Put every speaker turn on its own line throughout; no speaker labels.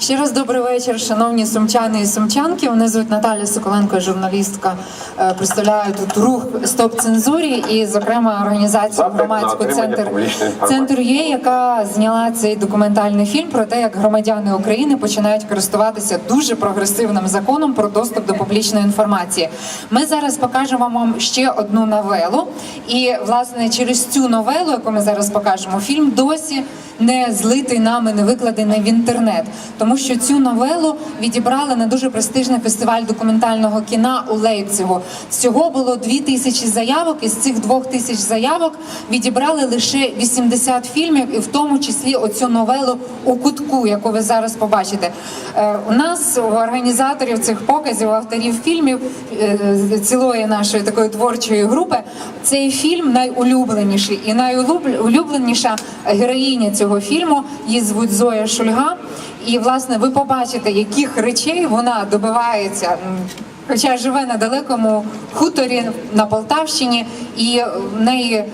Ще раз добрий вечір, шановні сумчани і сумчанки. Мене звуть Наталя Соколенко, журналістка. Е, Представляю тут рух Стоп цензурі і, зокрема, організацію громадську центр центр є, яка зняла цей документальний фільм про те, як громадяни України починають користуватися дуже прогресивним законом про доступ до публічної інформації. Ми зараз покажемо вам ще одну новелу, і власне через цю новелу, яку ми зараз покажемо, фільм досі не злитий нами, не викладений в інтернет, тому що цю новелу відібрали на дуже престижний фестиваль документального кіна у Лейпцигу. Всього було дві тисячі заявок. Із цих двох тисяч заявок відібрали лише 80 фільмів, і в тому числі оцю новелу у кутку, яку ви зараз побачите. Е, У нас у організаторів цих показів, у авторів фільмів е, цілої нашої такої творчої групи, цей фільм найулюбленіший і найулюбленіша героїня цього фільму. Її звуть Зоя Шульга. І власне ви побачите, яких речей вона добивається. Хоча живе на далекому хуторі на Полтавщині, і в неї е,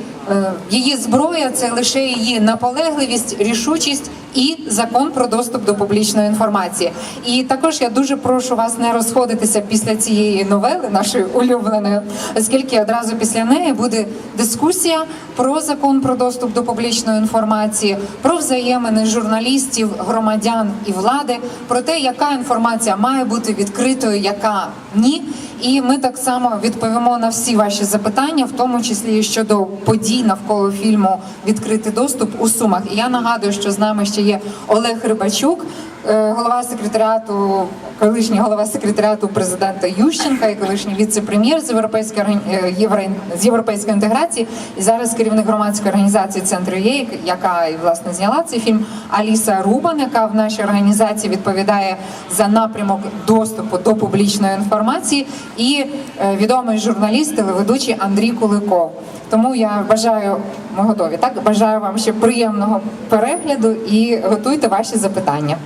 її зброя це лише її наполегливість, рішучість і закон про доступ до публічної інформації. І також я дуже прошу вас не розходитися після цієї новели, нашої улюбленої, оскільки одразу після неї буде дискусія про закон про доступ до публічної інформації, про взаємини журналістів, громадян і влади, про те, яка інформація має бути відкритою, яка ні. І ми так само відповімо на всі ваші запитання, в тому числі і щодо подій навколо фільму Відкритий доступ у Сумах. І я нагадую, що з нами ще є Олег Рибачук, голова секретаріату, колишній голова секретаріату президента Ющенка і колишній віце-прем'єр з європейської е, з європейської інтеграції. І зараз керівник громадської організації Центру ЄЙ, яка і власне зняла цей фільм. Аліса Рубан, яка в нашій організації відповідає за напрямок доступу до публічної інформації, і е, відомий журналіст, телеведучий Андрій Куликов. Тому я бажаю, ми готові. Так бажаю вам ще приємного перегляду і готуйте ваші запитання.